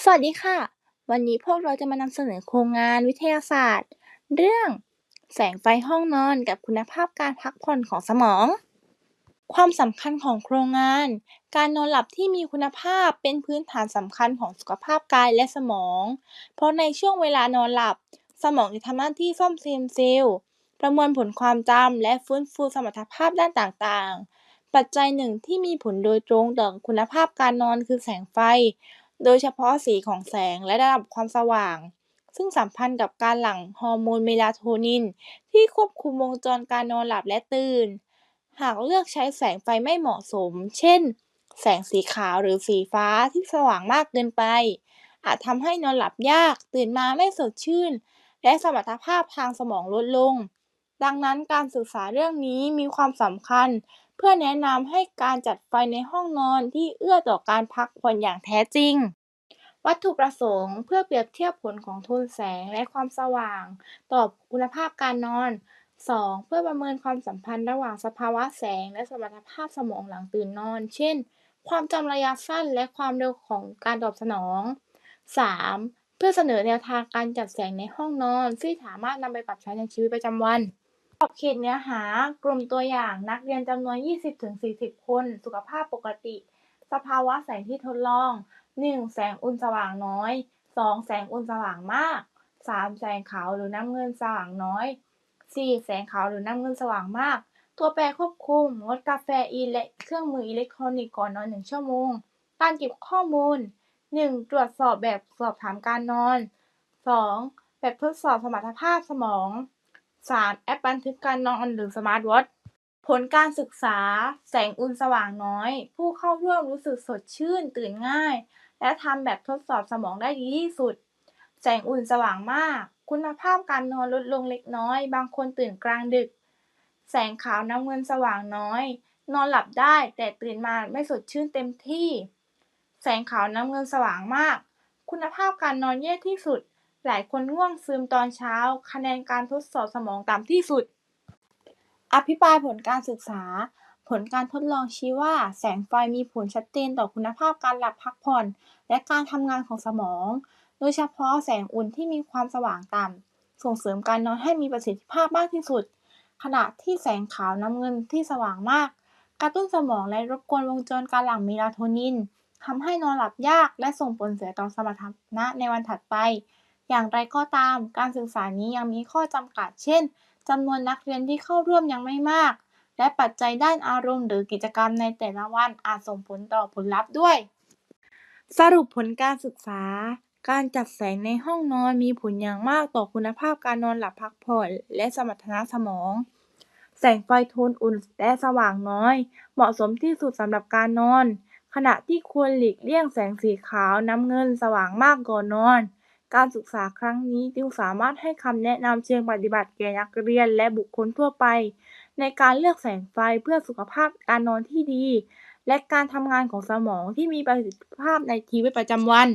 สวัสดีค่ะ วันนี้พวกเราจะมานำเสนอโครงงานวิทยาศาสตร์ เรื่องแสงไฟห้องนอนกับคุณภาพการพักผ่อนของสมอง ความสำคัญของโครงงาน การนอนหลับที่มีคุณภาพเป็นพื้นฐานสำคัญของสุขภาพกายและสมอง เพราะในช่วงเวลานอนหลับ สมองจะทำหน้าที่ซ่อมแซมเซลล์ประมวลผลความจำและฟื้นฟูสมรรถภาพด้านต่างๆ ปัจจัยหนึ่งที่มีผลโดยตรงต่อคุณภาพการนอนคือแสงไฟ โดยเฉพาะสีของแสงและระดับความสว่าง ซึ่งสัมพันธ์กับการหลั่งฮอร์โมนเมลาโทนิน ที่ควบคุมวงจรการนอนหลับและตื่น หากเลือกใช้แสงไฟไม่เหมาะสม เช่น แสงสีขาวหรือสีฟ้าที่สว่างมากเกินไป อาจทำให้นอนหลับยาก ตื่นมาไม่สดชื่น และสมรรถภาพทางสมองลดลง ดังนั้นการศึกษาเรื่องนี้มีความสำคัญ เพื่อแนะนำให้การจัดไฟในห้องนอนที่เอื้อต่อการพักผ่อนอย่างแท้จริง วัตถุประสงค์เพื่อเปรียบเทียบผลของโทนแสงและความสว่าง ต่อคุณภาพการนอน 2. เพื่อประเมินความสัมพันธ์ระหว่างสภาวะแสง และสมรรถภาพสมองหลังตื่นนอน เช่น ความจำระยะสั้นและความเร็วของการตอบสนอง 3. เพื่อเสนอแนวทางการจัดแสงในห้องนอนที่สามารถนำไปปรับใช้ในชีวิตประจำวัน ขอบเขตเนื้อหากลุ่มตัวอย่างนักเรียนจำนวน 20-40 คน สุขภาพปกติ สภาวะแสงที่ทดลอง 1. แสงอุ่นสว่างน้อย 2. แสงอุ่นสว่างมาก 3. แสงขาวหรือน้ำเงินสว่างน้อย 4. แสงขาวหรือน้ำเงินสว่างมาก ตัวแปรควบคุมงดกาแฟอีและเครื่องมืออิเล็กทรอนิกส์ก่อนนอน 1 ชั่วโมง การเก็บข้อมูล 1. ตรวจสอบแบบสอบถามการนอน 2. แบบทดสอบสมรรถภาพสมอง 3. แอปบันทึกการนอนหรือสมาร์ทวอทช์ผลการศึกษา แสงอุ่นสว่างน้อย ผู้เข้าร่วมรู้สึกสดชื่น ตื่นง่าย และทำแบบทดสอบสมองได้ดีที่สุด แสงอุ่นสว่างมาก คุณภาพการนอนลดลงเล็กน้อย บางคนตื่นกลางดึก แสงขาวน้ำเงินสว่างน้อย นอนหลับได้แต่ตื่นมาไม่สดชื่นเต็มที่ แสงขาวน้ำเงินสว่างมาก คุณภาพการนอนแย่ที่สุด หลายคนง่วงซึมตอนเช้า คะแนนการทดสอบสมองต่ำที่สุด อภิปรายผลการศึกษา ผลการทดลองชี้ว่า แสงไฟมีผลชัดเจนต่อคุณภาพการหลับพักผ่อน และการทำงานของสมอง โดยเฉพาะแสงอุ่นที่มีความสว่างต่ำ ส่งเสริมการนอนให้มีประสิทธิภาพมากที่สุด ขณะที่แสงขาวน้ำเงินที่สว่างมาก กระตุ้นสมองและรบกวนวงจรการหลั่งเมลาโทนินทำให้นอนหลับยากและส่งผลเสียต่อสมรรถนะในวันถัดไป อย่างไรก็ตาม การศึกษานี้ยังมีข้อจำกัด เช่น จำนวนนักเรียนที่เข้าร่วมยังไม่มาก และปัจจัยด้านอารมณ์ หรือกิจกรรมในแต่ละวันอาจส่งผลต่อผลลัพธ์ด้วย สรุปผลการศึกษา การจัดแสงในห้องนอนมีผลอย่างมากต่อคุณภาพการนอนหลับพักผ่อนและสมรรถนะสมอง แสงไฟโทนอุ่นและสว่างน้อย เหมาะสมที่สุดสำหรับการนอน ขณะที่ควรหลีกเลี่ยงแสงสีขาวน้ำเงินสว่างมากก่อนนอน การศึกษาครั้งนี้จึงสามารถให้คำแนะนำเชิงปฏิบัติแก่นักเรียนและบุคคลทั่วไป ในการเลือกแสงไฟเพื่อสุขภาพการนอนที่ดี และการทำงานของสมองที่มีประสิทธิภาพในชีวิตประจำวัน